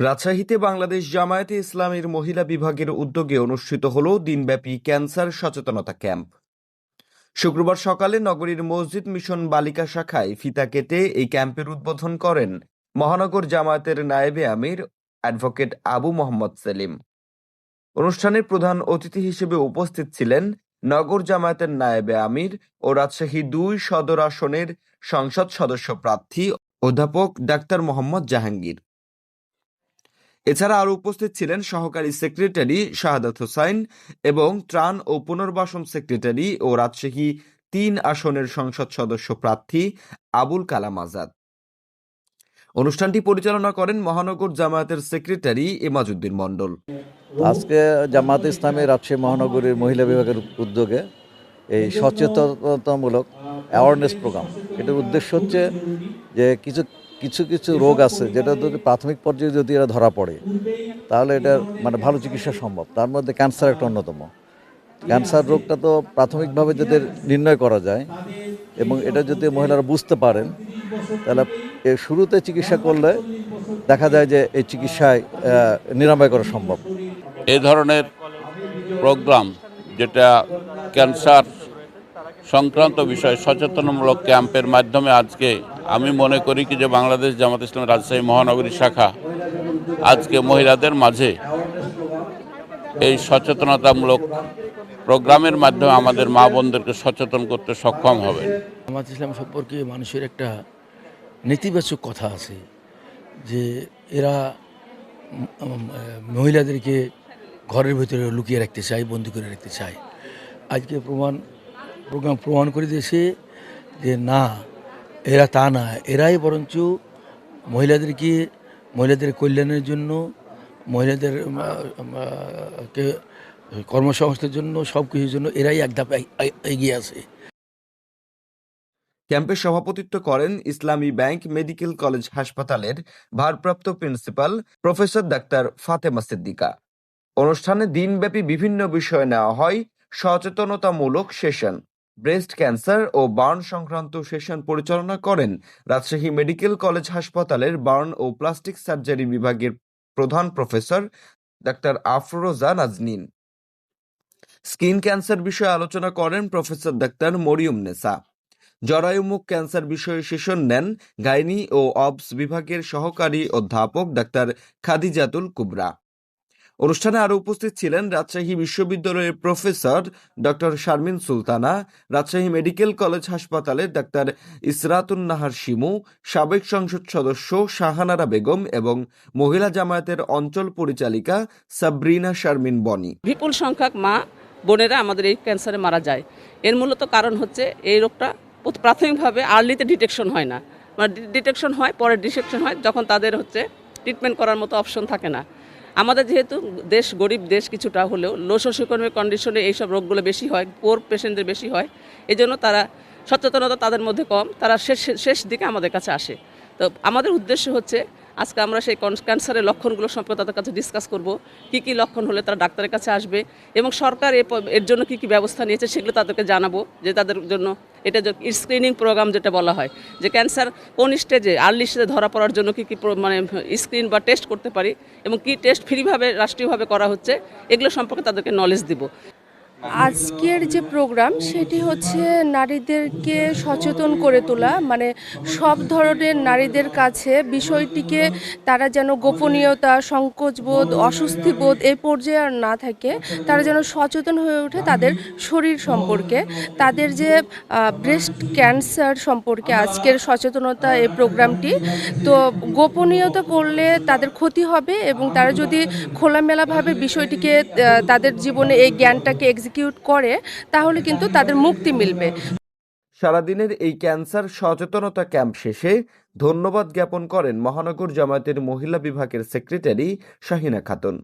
রাজশাহীতে বাংলাদেশ জামায়াতে ইসলামের মহিলা বিভাগের উদ্যোগে অনুষ্ঠিত হল দিনব্যাপী ক্যান্সার সচেতনতা ক্যাম্প। শুক্রবার সকালে নগরীর মসজিদ মিশন বালিকা শাখায় ফিতা কেটে এই ক্যাম্পের উদ্বোধন করেন মহানগর জামায়াতের নায়েবে আমির অ্যাডভোকেট আবু মোহাম্মদ সেলিম। অনুষ্ঠানে প্রধান অতিথি হিসেবে উপস্থিত ছিলেন নগর জামায়াতের নায়েবে আমির ও রাজশাহী দুই সদর আসনের সংসদ সদস্য প্রার্থী অধ্যাপক ডাক্তার মোহাম্মদ জাহাঙ্গীর। এছাড়া আরও উপস্থিত ছিলেন সহকারী সেক্রেটারি শাহাদাত হোসাইন এবং ত্রাণ ও পুনর্বাসন সেক্রেটারি ও রাজশাহী তিন আসনের সংসদ সদস্য প্রার্থী আবুল কালাম আজাদ। অনুষ্ঠানটি পরিচালনা করেন মহানগর জামায়াতের সেক্রেটারি এমাজউদ্দিন মণ্ডল। আজকে জামাত ইসলামী রাজশাহী মহানগরীর মহিলা বিভাগের উদ্যোগে এই সচেতনতামূলক অ্যাওয়ারনেস প্রোগ্রাম এটার উদ্দেশ্য হচ্ছে যে কিছু কিছু কিছু রোগ আছে যেটা যদি প্রাথমিক পর্যায়ে যদি এরা ধরা পড়ে, তাহলে এটা মানে ভালো চিকিৎসা সম্ভব। তার মধ্যে ক্যান্সার একটা অন্যতম। ক্যান্সার রোগটা তো প্রাথমিকভাবে যদি নির্ণয় করা যায় এবং এটা যদি মহিলারা বুঝতে পারেন, তাহলে শুরুতে চিকিৎসা করলে দেখা যায় যে এই চিকিৎসায় নিরাময় করা সম্ভব। এই ধরনের প্রোগ্রাম যেটা ক্যান্সার সংক্রান্ত বিষয় সচেতনমূলক ক্যাম্পের মাধ্যমে আজকে আমি মনে করি কি যে বাংলাদেশ জামাত ইসলাম রাজশাহী মহানগরী শাখা আজকে মহিলাদের মাঝে এই সচেতনতামূলক প্রোগ্রামের মাধ্যমে আমাদের মা বোনদেরকে সচেতন করতে সক্ষম হবে। জামাত ইসলাম সম্পর্কে মানুষের একটা নেতিবাচক কথা আছে যে এরা মহিলাদেরকে ঘরের ভিতরে লুকিয়ে রাখতে চায় বন্দি করে রাখতে চায় আজকে প্রমাণ, প্রোগ্রাম প্রমাণ করে দিয়েছে যে না, এরা তা না, এরাই বরঞ্চ মহিলাদেরকে, মহিলাদের কল্যাণের জন্য, মহিলাদের কে, কর্মসংস্থানের জন্য সব কিছুর জন্য এরাই এক ধাপ এগিয়ে আছে। ক্যাম্পে সভাপতিত্ব করেন ইসলামী ব্যাংক মেডিকেল কলেজ হাসপাতালের ভারপ্রাপ্ত principal professor doctor Fatema Siddika. অনুষ্ঠানে দিনব্যাপী বিভিন্ন বিষয় নেওয়া হয়। সচেতনতামূলক সেশন, ব্রেস্ট ক্যান্সার ও বার্ন সংক্রান্ত সেশন পরিচালনা করেন রাজশাহী মেডিকেল কলেজ হাসপাতালের বার্ন ও প্লাস্টিক সার্জারি বিভাগের প্রধান professor doctor Afroza Nazneen. Skin cancer বিষয়ে আলোচনা করেন প্রফেসর ডাক্তার মরিয়ম নেসা জরায়ুমুখ ক্যান্সার বিষয়ে সেশন নেন গাইনি ও অবস বিভাগের সহকারী অধ্যাপক ডাক্তার খাদিজাতুল কুবরা। অনুষ্ঠানে আরও উপস্থিত ছিলেন রাজশাহী বিশ্ববিদ্যালয়ের professor doctor Sharmin Sultana, Rajshahi medical college হাসপাতালের ডাক্তার ইসরাতুন নাহার শিমু, সাবেক সংসদ সদস্য শাহানারা বেগম এবং মহিলা জামায়াতের অঞ্চল পরিচালিকা সাবরিনা শারমিন বনি। বিপুল সংখ্যক মা বোনেরা আমাদের এই ক্যান্সারে মারা যায়। এর মূলত কারণ হচ্ছে এই রোগটা প্রাথমিকভাবে আর্লিতে ডিটেকশন হয় না। মানে ডিটেকশন হয়, পরে ডিটেকশন হয়, যখন তাদের হচ্ছে ট্রিটমেন্ট করার মতো অপশন থাকে না। আমাদের যেহেতু দেশ গরিব, দেশ কিছুটা হলেও লো সোশিওইকোনমিক কন্ডিশনে এইসব রোগগুলো বেশি হয় পোর পেশেন্টদের বেশি হয় এই জন্য তারা সচেতনতা তাদের মধ্যে কম, তারা শেষ শেষ দিকে আমাদের কাছে আসে। তো আমাদের উদ্দেশ্য হচ্ছে আজকে আমরা সেই ক্যান্সারের লক্ষণগুলো সম্পর্কে তাদের কাছে ডিসকাস করব। কি কি লক্ষণ হলে তারা ডাক্তারের কাছে আসবে এবং সরকার এর জন্য কি কি ব্যবস্থা নিয়েছে সেগুলো তাদেরকে জানাব, যে তাদের জন্য এটা যে স্ক্রিনিং প্রোগ্রাম যেটা বলা হয়, যে ক্যান্সার কোন স্টেজে আর্লি স্টেজে ধরা পড়ার জন্য কী কী মানে স্ক্রিন বা টেস্ট করতে পারি এবং কি টেস্ট ফ্রিভাবে রাষ্ট্রীয়ভাবে করা হচ্ছে, এগুলো সম্পর্কে তাদেরকে নলেজ দিব। আজকের যে প্রোগ্রাম, সেটি হচ্ছে নারীদেরকে সচেতন করে তোলা। মানে সব ধরনের নারীদের কাছে বিষয়টিকে তারা যেন গোপনীয়তা, সংকোচবোধ, অস্বস্তিবোধ এই পর্যায়ে আর না থাকে, তারা যেন সচেতন হয়ে ওঠে তাদের শরীর সম্পর্কে। তাদের যে ব্রেস্ট ক্যান্সার সম্পর্কে আজকের সচেতনতা এই প্রোগ্রামটি, তো গোপনীয়তা করলে তাদের ক্ষতি হবে এবং তারা যদি খোলামেলাভাবে বিষয়টিকে তাদের জীবনে এই জ্ঞানটাকে এক্সিকিউট করে, তাহলে কিন্তু তাদের মুক্তি মিলবে। সারাদিনের এই ক্যান্সার সচেতনতা ক্যাম্প শেষে ধন্যবাদ জ্ঞাপন করেন মহানগর জামায়াতের মহিলা বিভাগের সেক্রেটারি শাহিনা খাতুন।